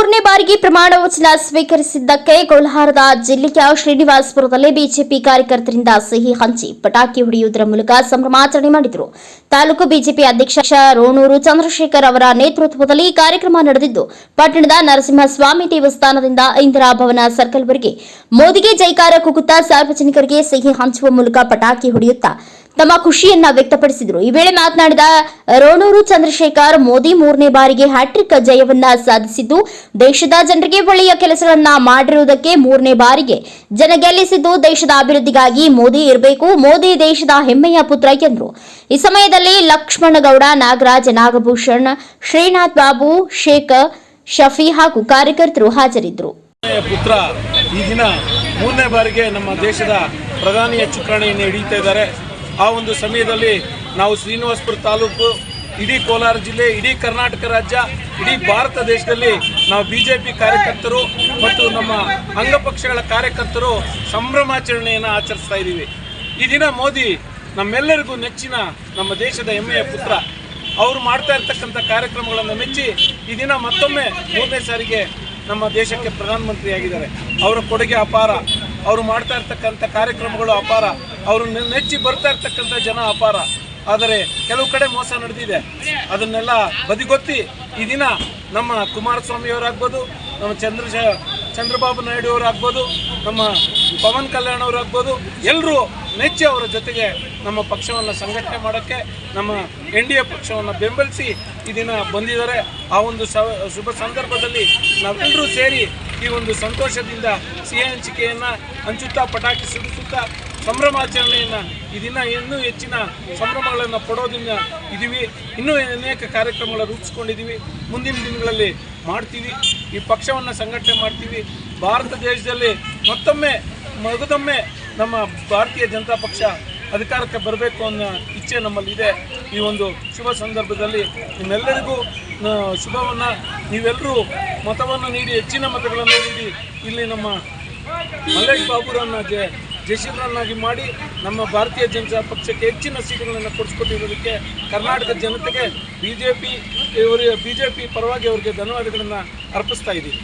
ಮೂರನೇ ಬಾರಿಗೆ ಪ್ರಮಾಣ ವಚನ ಸ್ವೀಕರಿಸಿದ್ದಕ್ಕೆ ಕೋಲಾರದ ಜಿಲ್ಲೆಯ ಶ್ರೀನಿವಾಸಪುರದಲ್ಲಿ ಬಿಜೆಪಿ ಕಾರ್ಯಕರ್ತರಿಂದ ಸಿಹಿ ಹಂಚಿ ಪಟಾಕಿ ಹೊಡೆಯುವುದರ ಮೂಲಕ ಸಂಭ್ರಮಾಚರಣೆ ಮಾಡಿದರು. ತಾಲೂಕು ಬಿಜೆಪಿ ಅಧ್ಯಕ್ಷ ರೋಣೂರು ಚಂದ್ರಶೇಖರ್ ಅವರ ನೇತೃತ್ವದಲ್ಲಿ ಕಾರ್ಯಕ್ರಮ ನಡೆದಿದ್ದು, ಪಟ್ಟಣದ ನರಸಿಂಹಸ್ವಾಮಿ ದೇವಸ್ಥಾನದಿಂದ ಇಂದಿರಾ ಭವನ ಸರ್ಕಲ್ವರೆಗೆ ಮೋದಿಗೆ ಜೈಕಾರ ಕೂಗುತ್ತಾ ಸಾರ್ವಜನಿಕರಿಗೆ ಸಿಹಿ ಹಂಚುವ ಮೂಲಕ ಪಟಾಕಿ ಹೊಡೆಯುತ್ತಾ ತಮ್ಮ ಖುಷಿಯನ್ನ ವ್ಯಕ್ತಪಡಿಸಿದರು. ಈ ವೇಳೆ ಮಾತನಾಡಿದ ರೋಣೂರು ಚಂದ್ರಶೇಖರ್, ಮೋದಿ ಮೂರನೇ ಬಾರಿಗೆ ಹ್ಯಾಟ್ರಿಕ್ ಜಯವನ್ನ ಸಾಧಿಸಿದ್ದು ದೇಶದ ಜನರಿಗೆ ಒಳ್ಳೆಯ ಕೆಲಸಗಳನ್ನ ಮಾಡಿರುವುದಕ್ಕೆ ಮೂರನೇ ಬಾರಿಗೆ ಜನ ಗೆಲ್ಲಿಸಿದ್ದು ದೇಶದ ಅಭಿವೃದ್ಧಿಗಾಗಿ ಮೋದಿ ಇರಬೇಕು, ಮೋದಿ ದೇಶದ ಹೆಮ್ಮೆಯ ಪುತ್ರ ಎಂದರು. ಈ ಸಮಯದಲ್ಲಿ ಲಕ್ಷ್ಮಣಗೌಡ, ನಾಗರಾಜ್, ನಾಗಭೂಷಣ್, ಶ್ರೀನಾಥ್ ಬಾಬು, ಶೇಖ್, ಶಫಿ ಹಾಗೂ ಕಾರ್ಯಕರ್ತರು ಹಾಜರಿದ್ದರು. ಪುತ್ರ ಈ ದಿನ ಮೂರನೇ ಬಾರಿಗೆ ನಮ್ಮ ದೇಶದ ಪ್ರಧಾನಿಯ ಚುಕ್ಕಾಣಿಯನ್ನು ಹಿಡಿಯುತ್ತಾ ಇದ್ದಾರೆ. ಆ ಒಂದು ಸಮಯದಲ್ಲಿ ನಾವು ಶ್ರೀನಿವಾಸಪುರ ತಾಲೂಕು ಇಡೀ ಕೋಲಾರ ಜಿಲ್ಲೆ, ಇಡೀ ಕರ್ನಾಟಕ ರಾಜ್ಯ, ಇಡೀ ಭಾರತ ದೇಶದಲ್ಲಿ ನಾವು ಬಿ ಜೆ ಪಿ ಕಾರ್ಯಕರ್ತರು ಮತ್ತು ನಮ್ಮ ಅಂಗಪಕ್ಷಗಳ ಕಾರ್ಯಕರ್ತರು ಸಂಭ್ರಮಾಚರಣೆಯನ್ನು ಆಚರಿಸ್ತಾ ಇದ್ದೀವಿ. ಈ ದಿನ ಮೋದಿ ನಮ್ಮೆಲ್ಲರಿಗೂ ನೆಚ್ಚಿನ ನಮ್ಮ ದೇಶದ ಹೆಮ್ಮೆಯ ಪುತ್ರ. ಅವರು ಮಾಡ್ತಾ ಇರ್ತಕ್ಕಂಥ ಕಾರ್ಯಕ್ರಮಗಳನ್ನು ಮೆಚ್ಚಿ ಈ ದಿನ ಮತ್ತೊಮ್ಮೆ ಮೂರನೇ ಸಾರಿಗೆ ನಮ್ಮ ದೇಶಕ್ಕೆ ಪ್ರಧಾನಮಂತ್ರಿಯಾಗಿದ್ದಾರೆ. ಅವರ ಕೊಡುಗೆ ಅಪಾರ. ಅವರು ಮಾಡ್ತಾ ಇರ್ತಕ್ಕಂಥ ಕಾರ್ಯಕ್ರಮಗಳು ಅಪಾರ. ಅವರು ನೆಚ್ಚಿ ಬರ್ತಾ ಇರ್ತಕ್ಕಂಥ ಜನ ಅಪಾರ. ಆದರೆ ಕೆಲವು ಕಡೆ ಮೋಸ ನಡೆದಿದೆ. ಅದನ್ನೆಲ್ಲ ಬದಿಗೊತ್ತಿ ಈ ದಿನ ನಮ್ಮ ಕುಮಾರಸ್ವಾಮಿ ಅವರಾಗ್ಬೋದು ನಮ್ಮ ಚಂದ್ರಶ ಚಂದ್ರಬಾಬು ನಾಯ್ಡು ಅವರಾಗ್ಬೋದು ನಮ್ಮ ಪವನ್ ಕಲ್ಯಾಣ್ ಅವರಾಗ್ಬೋದು ಎಲ್ಲರೂ ನೆಚ್ಚಿ ಅವರ ಜೊತೆಗೆ ನಮ್ಮ ಪಕ್ಷವನ್ನು ಸಂಘಟನೆ ಮಾಡೋಕ್ಕೆ, ನಮ್ಮ ಎನ್ ಡಿ ಎ ಪಕ್ಷವನ್ನು ಬೆಂಬಲಿಸಿ ಈ ದಿನ ಬಂದಿದ್ದಾರೆ. ಆ ಒಂದು ಶುಭ ಸಂದರ್ಭದಲ್ಲಿ ನಾವೆಲ್ಲರೂ ಸೇರಿ ಈ ಒಂದು ಸಂತೋಷದಿಂದ ಸಿಹಿ ಹಂಚಿಕೆಯನ್ನು ಹಂಚುತ್ತಾ ಪಟಾಕಿ ಸಿಡಿಸುತ್ತಾ ಸಂಭ್ರಮಾಚರಣೆಯನ್ನು ಈ ದಿನ ಇನ್ನೂ ಹೆಚ್ಚಿನ ಸಂಭ್ರಮಗಳನ್ನು ಪಡೋದನ್ನ ಇದ್ದೀವಿ ಇನ್ನೂ ಅನೇಕ ಕಾರ್ಯಕ್ರಮಗಳ ರೂಪಿಸ್ಕೊಂಡಿದ್ದೀವಿ ಮುಂದಿನ ದಿನಗಳಲ್ಲಿ ಮಾಡ್ತೀವಿ. ಈ ಪಕ್ಷವನ್ನು ಸಂಘಟನೆ ಮಾಡ್ತೀವಿ. ಭಾರತ ದೇಶದಲ್ಲಿ ಮತ್ತೊಮ್ಮೆ, ಮಗದೊಮ್ಮೆ ನಮ್ಮ ಭಾರತೀಯ ಜನತಾ ಪಕ್ಷ ಅಧಿಕಾರಕ್ಕೆ ಬರಬೇಕು ಅನ್ನೋ ಇಚ್ಛೆ ನಮ್ಮಲ್ಲಿದೆ. ಈ ಒಂದು ಶುಭ ಸಂದರ್ಭದಲ್ಲಿ ನಿಮ್ಮೆಲ್ಲರಿಗೂ ಶುಭವನ್ನು. ನೀವೆಲ್ಲರೂ ಮತವನ್ನು ನೀಡಿ, ಹೆಚ್ಚಿನ ಮತಗಳನ್ನು ನೀಡಿ. ಇಲ್ಲಿ ನಮ್ಮ ಮಲ್ಲೇಶ್ ಬಾಬುರನ್ನ ಜೆ ಜಯಶೀಲರನ್ನಾಗಿ ಮಾಡಿ ನಮ್ಮ ಭಾರತೀಯ ಜನತಾ ಪಕ್ಷಕ್ಕೆ ಹೆಚ್ಚಿನ ಸೀಟುಗಳನ್ನು ಕೊಡಿಸ್ಕೊಟ್ಟಿರೋದಕ್ಕೆ ಕರ್ನಾಟಕ ಜನತೆಗೆ ಬಿ ಜೆ ಪಿ ಇವರು ಬಿ ಜೆ ಪಿ ಪರವಾಗಿ ಅವರಿಗೆ ಧನ್ಯವಾದಗಳನ್ನು ಅರ್ಪಿಸ್ತಾ ಇದ್ದೀವಿ